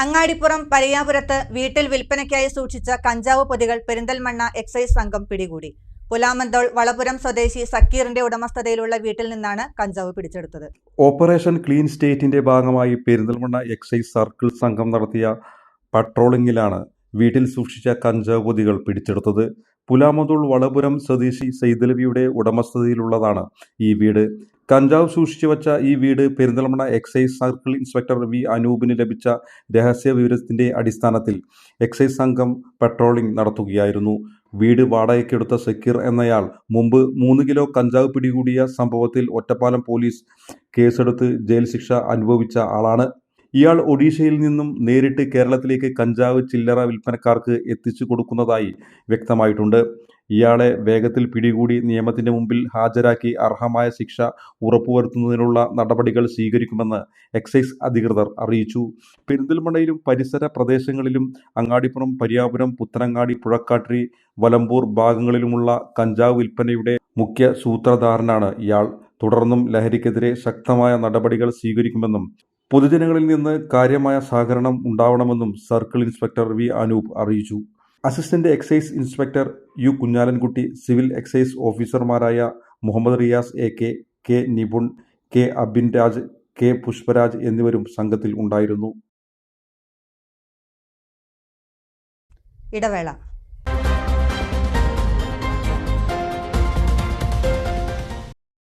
അങ്ങാടിപ്പുറം പരയാപുരത്ത് വീട്ടിൽ വിൽപ്പനയ്ക്കായി സൂക്ഷിച്ച കഞ്ചാവ് പൊതികൾ പെരിന്തൽമണ്ണ എക്സൈസ് സംഘം പിടികൂടി. പുലാമന്തോൾ വളപുരം സ്വദേശി സക്കീറിന്റെ ഉടമസ്ഥതയിലുള്ള വീട്ടിൽ നിന്നാണ് കഞ്ചാവ് പിടിച്ചെടുത്തത്. ഓപ്പറേഷൻ ക്ലീൻ സ്റ്റേറ്റിന്റെ ഭാഗമായി പെരിന്തൽമണ്ണ എക്സൈസ് സർക്കിൾ സംഘം നടത്തിയ പട്രോളിംഗിലാണ് വീട്ടിൽ സൂക്ഷിച്ച കഞ്ചാവ് പൊതികൾ പിടിച്ചെടുത്തത് പുലാമതുൾ വളപുരം സ്വദേശി സൈദലവിയുടെ ഉടമസ്ഥതയിലുള്ളതാണ് ഈ വീട്. കഞ്ചാവ് സൂക്ഷിച്ചു വച്ച ഈ വീട് Perinthalmanna excise circle inspector V അനൂപിന് ലഭിച്ച രഹസ്യ വിവരത്തിന്റെ അടിസ്ഥാനത്തിൽ എക്സൈസ് സംഘം പട്രോളിംഗ് നടത്തുകയായിരുന്നു. വീട് വാടകയ്ക്കെടുത്ത സക്കീർ എന്നയാൾ മുമ്പ് മൂന്ന് കിലോ കഞ്ചാവ് പിടികൂടിയ സംഭവത്തിൽ ഒറ്റപ്പാലം പോലീസ് കേസെടുത്ത് ജയിൽ ശിക്ഷ അനുഭവിച്ച ആളാണ്. ഇയാൾ ഒഡീഷയിൽ നിന്നും നേരിട്ട് കേരളത്തിലേക്ക് കഞ്ചാവ് ചില്ലറ വിൽപ്പനക്കാർക്ക് എത്തിച്ചു കൊടുക്കുന്നതായി വ്യക്തമായിട്ടുണ്ട്. ഇയാളെ വേഗത്തിൽ പിടികൂടി നിയമത്തിന്റെ മുമ്പിൽ ഹാജരാക്കി അർഹമായ ശിക്ഷ ഉറപ്പുവരുത്തുന്നതിനുള്ള നടപടികൾ സ്വീകരിക്കുമെന്ന് എക്സൈസ് അധികൃതർ അറിയിച്ചു. പെരിന്തൽമണ്ണയിലും പരിസര പ്രദേശങ്ങളിലും അങ്ങാടിപ്പുറം പരിയാപുരം പുത്തനങ്ങാടി പുഴക്കാട്ടിരി വലമ്പൂർ ഭാഗങ്ങളിലുമുള്ള കഞ്ചാവ് വിൽപ്പനയുടെ മുഖ്യ സൂത്രധാരനാണ് ഇയാൾ. തുടർന്നും ലഹരിക്കെതിരെ ശക്തമായ നടപടികൾ സ്വീകരിക്കുമെന്നും പൊതുജനങ്ങളിൽ നിന്ന് കാര്യമായ സഹകരണം ഉണ്ടാവണമെന്നും സർക്കിൾ ഇൻസ്പെക്ടർ വി അനൂപ് അറിയിച്ചു. Assistant excise inspector U Kunjalankutty civil excise ഓഫീസർമാരായ Muhammad Riyas A K K Nipun K Abin Raj K Pushparaj എന്നിവരും സംഘത്തിൽ ഉണ്ടായിരുന്നു. ഇടവേള